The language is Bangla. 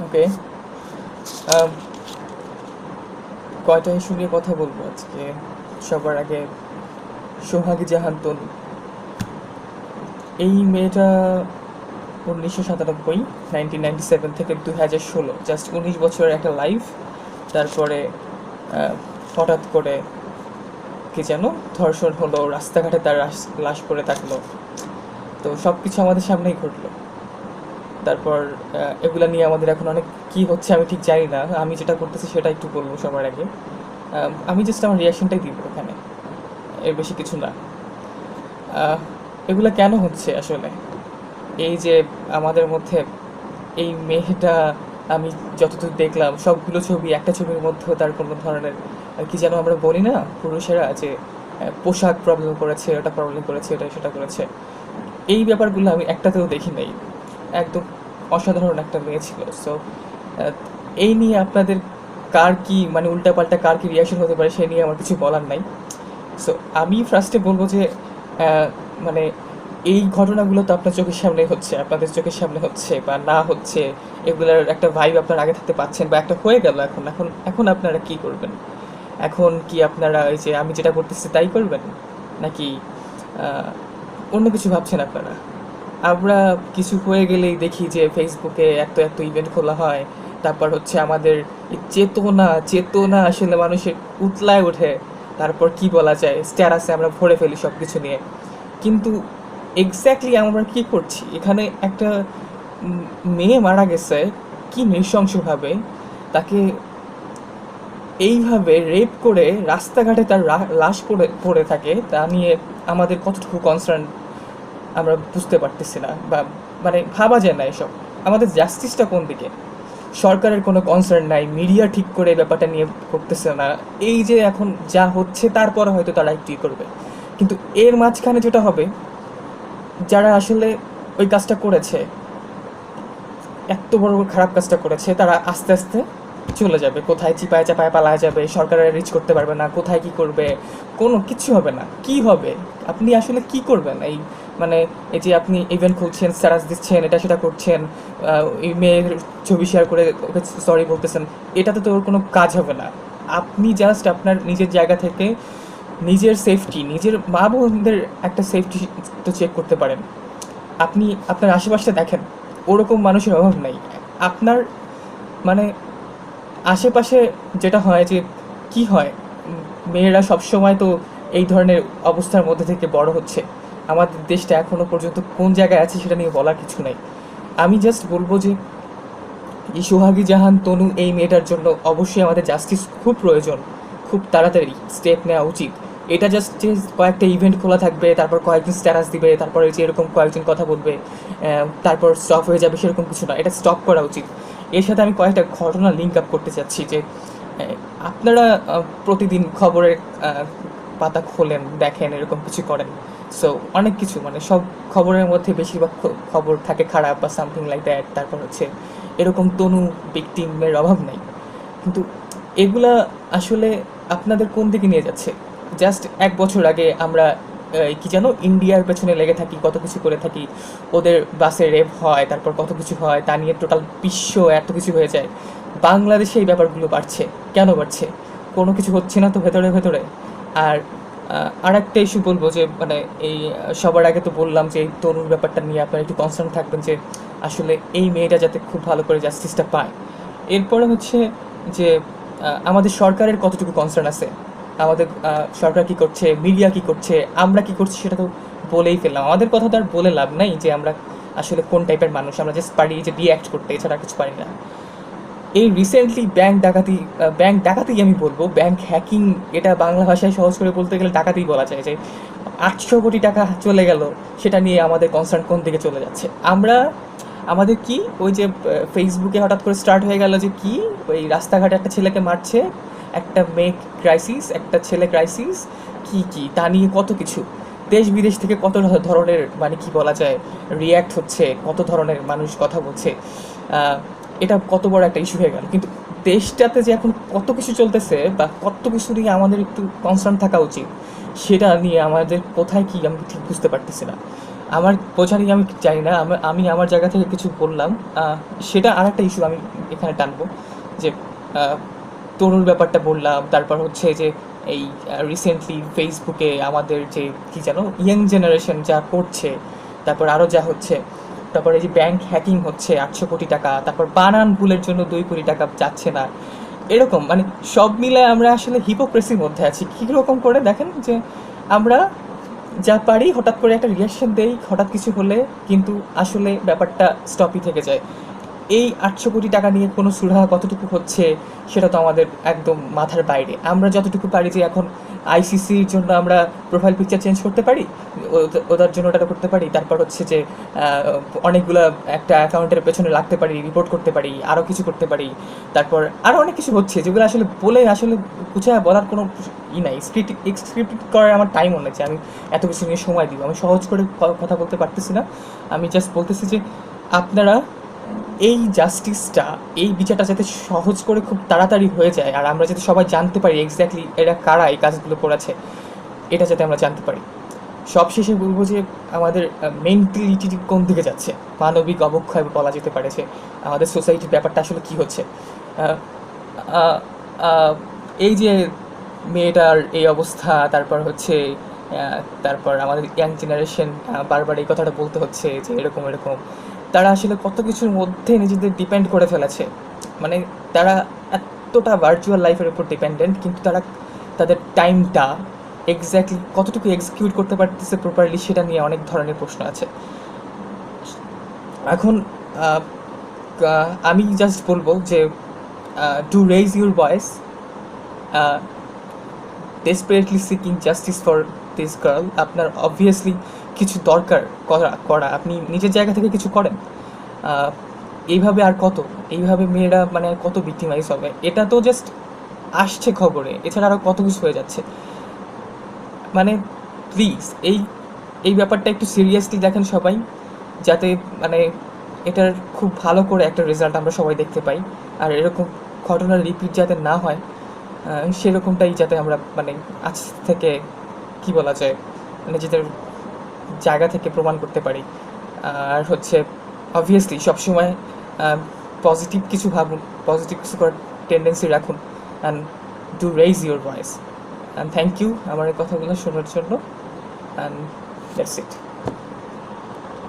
ওকে Um, কয়টা ইস্যু নিয়ে কথা বলব আজকে? সবার আগে সোহাগী জাহান তনু। এই মেয়েটা উনিশশো সাতানব্বই নাইনটিন নাইনটি সেভেন থেকে দু হাজার ষোলো জাস্ট উনিশ বছরের একটা লাইফ তারপরে হঠাৎ করে কি যেন ধর্ষণ হলো রাস্তাঘাটে তার লাশ- লাশ পড়ে থাকল। তো সব কিছু আমাদের সামনেই ঘটলো। তারপর এগুলা নিয়ে আমাদের এখন অনেক কি হচ্ছে আমি ঠিক জানি না। আমি যেটা করতেছি সেটা একটু বলব সবার আগে। আমি জাস্ট আমার রিয়াকশনটাই দিব এখানে। এর বেশি কিছু না। এগুলা কেন হচ্ছে আসলে? এই যে আমাদের মধ্যে এই মেয়েটা আমি যতদূর দেখলাম, সবগুলো ছবি, একটা ছবির মধ্যেও তার কোনো ধরনের কি যেন আমরা বলি না, পুরুষেরা যে পোশাক প্রবলেম করেছে, ওটা প্রবলেম করেছে এটা সেটা করেছে। এই ব্যাপারগুলো আমি একটাতেও দেখি নাই। একদম অসাধারণ একটা মেয়ে ছিল। সো এই নিয়ে আপনাদের কার কি মানে উল্টাপাল্টা কার কি রিয়াকশন হতে পারে সে নিয়ে আমার কিছু বলার নাই। সো আমি ফার্স্টে বলব যে মানে এই ঘটনাগুলো তো আপনার চোখের সামনে হচ্ছে, আপনাদের চোখের সামনে হচ্ছে বা না হচ্ছে, এগুলোর একটা ভাইব আপনার আগে থাকতে পাচ্ছেন বা একটা হয়ে গেল এখন। এখন এখন আপনারা কি করবেন? এখন কি আপনারা ওই যে আমি যেটা করতেছি তাই করবেন? নাকি অন্য কিছু ভাবছেন আপনারা? আমরা কিছু হয়ে গেলেই দেখি যে ফেসবুকে এত এত ইভেন্ট খোলা হয়। তারপর হচ্ছে আমাদের চেতনা চেতনা আসলে মানুষের উতলায় ওঠে। তারপর কি বলা যায়? স্ট্যারাসে আমরা ভরে ফেলি সব কিছু নিয়ে। কিন্তু এক্স্যাক্টলি আমরা কি করছি? এখানে একটা মেয়ে মারা গেছে। কি নৃশংসভাবে? তাকে এইভাবে রেপ করে রাস্তাঘাটে তার লাশ পড়ে পড়ে থাকে। তা নিয়ে আমাদের কতটুকু কনসার্ন আমরা বুঝতে পারতেছি না বা মানে ভাবা যায় না এসব। আমাদের জাস্টিসটা কোন দিকে? সরকারের কোনো কনসার্ন নাই মিডিয়া ঠিক করে ব্যাপারটা নিয়ে করতেছে না। এই যে এখন যা হচ্ছে, তারপরে হয়তো তারা একটু করবে। কিন্তু এর মাঝখানে যেটা হবে, যারা আসলে ওই কাজটা করেছে এত বড় খারাপ কাজটা করেছে, তারা আস্তে আস্তে চলে যাবে, কোথায় চিপায় চাপায় পালায় যাবে, সরকারের রিচ করতে পারবে না, কোথায় কি করবে, কোনো কিছু হবে না। কি হবে? আপনি আসলে কি করবেন? এই মানে এই যে আপনি ইভেন্ট খুলছেন স্ট্যাটাস দিচ্ছেন, এটা সেটা করছেন এই মেয়ের ছবি শেয়ার করে ওকে সরি বলতেছেন, এটাতে তো ওর কোনো কাজ হবে না। আপনি জাস্ট আপনার নিজের জায়গা থেকে নিজের সেফটি নিজের মা বোনদের একটা সেফটি তো চেক করতে পারেন। আপনি আপনার আশেপাশে দেখেন, ওরকম মানুষের অভাব নাই। আপনার মানে আশেপাশে যেটা হয় যে কি হয়? মেয়েরা সবসময় তো এই ধরনের অবস্থার মধ্যে থেকে বড় হচ্ছে। আমাদের দেশটা এখনও পর্যন্ত কোন জায়গায় আছে সেটা নিয়ে বলার কিছু নাই। আমি জাস্ট বলব যে, এই সোহাগী জাহান, তনু এই মেয়েটার জন্য অবশ্যই আমাদের জাস্টিস খুব প্রয়োজন। খুব তাড়াতাড়ি স্টেপ নেওয়া উচিত। এটা জাস্ট যে কয়েকটা ইভেন্ট খোলা থাকবে, তারপর কয়েকদিন স্ট্যাটাস দিবে, তারপরে যে এরকম কয়েকজন কথা বলবে তারপর স্টপ হয়ে যাবে সেরকম কিছু না। এটা স্টপ করা উচিত। এর সাথে আমি কয়েকটা ঘটনা লিঙ্ক আপ করতে চাচ্ছি যে আপনারা প্রতিদিন খবরের পাতা খোলেন, দেখেন, এরকম কিছু করেন। সো অনেক কিছু মানে সব খবরের মধ্যে বেশিরভাগ খবর থাকে খারাপ বা সামথিং লাইক দ্যাট তারপর হচ্ছে এরকম তনু ভিকটিমের অভাব নাই। কিন্তু এগুলা আসলে আপনাদের কোন দিকে নিয়ে যাচ্ছে? জাস্ট এক বছর আগে আমরা কি যেন ইন্ডিয়ার পেছনে লেগে থাকি, কত কিছু করে থাকি। ওদের বাসে রেপ হয়, তারপর কত কিছু হয়, তা নিয়ে টোটাল বিশ্ব এত কিছু হয়ে যায়। বাংলাদেশে এই ব্যাপারগুলো বাড়ছে। কেন বাড়ছে? কোনো কিছু হচ্ছে না তো ভেতরে ভেতরে। আর আর একটা ইস্যু বলব যে মানে এই, সবার আগে তো বললাম যে, এই তরুণ ব্যাপারটা নিয়ে আপনারা একটু কনসার্ন থাকবেন যে, আসলে এই মেয়েটা যাতে খুব ভালো করে জাস্টিসটা পায়। এরপরে হচ্ছে যে আমাদের সরকারের কতটুকু কনসার্ন আছে? আমাদের সরকার কি করছে মিডিয়া কি করছে, আমরা কি করছি সেটা তো বলেই ফেললাম। আমাদের কথা তো আর বলে লাভ নাই যে আমরা আসলে কোন টাইপের মানুষ, আমরা জাস্ট পারি যে রিঅ্যাক্ট করতে, এছাড়া কিছু পারি না। এই রিসেন্টলি ব্যাংক ডাকাতি ব্যাংক ডাকাতি আমি বলব ব্যাংক হ্যাকিং এটা বাংলা ভাষায় সহজ করে বলতে গেলে ডাকাতি বলা যায় যে আটশো কোটি টাকা চলে গেল, সেটা নিয়ে আমাদের কনসার্ন কোন দিকে চলে যাচ্ছে? আমরা, আমাদের কি, ওই যে ফেসবুকে হঠাৎ করে স্টার্ট হয়ে গেল যে কি, ওই রাস্তাঘাটে একটা ছেলেকে মারছে একটা মেয়ে ক্রাইসিস একটা ছেলে ক্রাইসিস কি কি, তা নিয়ে কত কিছু। দেশ বিদেশ থেকে কত ধরনের মানে কি বলা যায় রিয়্যাক্ট হচ্ছে, কত ধরনের মানুষ কথা বলছে এটা কত বড় একটা ইস্যু হয়ে গেল। কিন্তু দেশটাতে যে এখন কত কিছু চলতেছে বা কত কিছু নিয়ে আমাদের একটু কনসার্ন থাকা উচিত, সেটা নিয়ে আমাদের কোথায় কি আমি ঠিক বুঝতে পারতেছি না। আমার বোঝারই আমি চাই না, আমি আমি আমার জায়গা থেকে কিছু বললাম সেটা আর একটা ইস্যু আমি এখানে টানবো, যে তরুণ ব্যাপারটা বললাম, তারপর হচ্ছে যে এই রিসেন্টলি ফেসবুকে আমাদের যে কি জানো ইয়াং জেনারেশন যা করছে, তারপর আরও যা হচ্ছে, তারপর এই যে ব্যাংক হ্যাকিং হচ্ছে আটশো কোটি টাকা, তারপর বানান ভুলের জন্য দুই কোটি টাকা যাচ্ছে না, এরকম মানে সব মিলে আমরা আসলে হিপোক্রেসির মধ্যে আছি। কীরকম করে দেখেন যে আমরা যা পারি, হঠাৎ করে একটা রিয়াকশন দেই, হঠাৎ কিছু হলে কিন্তু আসলে ব্যাপারটা স্টপই থেকে যায়। এই আটশো কোটি টাকা নিয়ে কোনো সুরাহা কতটুকু হচ্ছে সেটা তো আমাদের একদম মাথার বাইরে। আমরা যতটুকু পারি যে এখন আইসিসির জন্য আমরা প্রোফাইল পিকচার চেঞ্জ করতে পারি ওদের- জন্য ওটা করতে পারি। তারপর হচ্ছে যে অনেকগুলো একটা অ্যাকাউন্টের পেছনে লাগতে পারি রিপোর্ট করতে পারি আরও কিছু করতে পারি। তারপর আরও অনেক কিছু হচ্ছে যেগুলো আসলে বলে আসলে বুঝে বলার কোনো ই নাই। স্ক্রিপ্ট স্ক্রিপ্ট করার আমার টাইম যে আমি এত কিছু নিয়ে সময় দিব। আমি সহজ করে কথা বলতে পারতেছি না। আমি জাস্ট বলতেছি যে আপনারা এই জাস্টিসটা এই বিচারটা যাতে সহজ করে খুব তাড়াতাড়ি হয়ে যায়, আর আমরা যাতে সবাই জানতে পারি এক্স্যাক্টলি এরা কারা, এই কাজগুলো করেছে, এটা যাতে আমরা জানতে পারি। সবশেষে বলব যে আমাদের মেন্টালিটি কোন দিকে যাচ্ছে? মানবিক অবক্ষয় বলা যেতে পারে যে আমাদের সোসাইটির ব্যাপারটা আসলে কি হচ্ছে? এই যে মেয়েটার এই অবস্থা, তারপর হচ্ছে তারপর আমাদের ইয়াং জেনারেশন বারবার এই কথাটা বলতে হচ্ছে যে এরকম এরকম। তারা আসলে কত কিছুর মধ্যে নিজেদের ডিপেন্ড করে ফেলেছে। মানে তারা এতটা ভার্চুয়াল লাইফের উপর ডিপেন্ডেন্ট কিন্তু তারা তাদের টাইমটা এক্স্যাক্টলি কতটুকু এক্সিকিউট করতে পারতেছে প্রপারলি সেটা নিয়ে অনেক ধরনের প্রশ্ন আছে। এখন আমি জাস্ট বলব যে to raise your voice desperately seeking justice for this girl আপনার অবভিয়াসলি কিছু দরকার করা করা। আপনি নিজের জায়গা থেকে কিছু করেন। এইভাবে আর কত? এইভাবে মেয়েরা মানে কত ভিক্টিমাইজ হবে এটা তো জাস্ট আসছে খবরে। এছাড়া আরও কত কিছু হয়ে যাচ্ছে। মানে প্লিজ এই এই ব্যাপারটা একটু সিরিয়াসলি দেখেন সবাই। যাতে মানে এটার খুব ভালো করে একটা রেজাল্ট আমরা সবাই দেখতে পাই। আর এরকম ঘটনার রিপিট যাতে না হয় সেরকমটাই যাতে আমরা মানে আজ থেকে কি বলা যায়? মানে নিজেদের জায়গা থেকে প্রমাণ করতে পারি। আর হচ্ছে অবভিয়াসলি সবসময় পজিটিভ কিছু ভাবুন পজিটিভ কিছু করার টেন্ডেন্সি রাখুন and do raise your voice and thank you আমার এই কথাগুলো শোনার জন্য। And that's it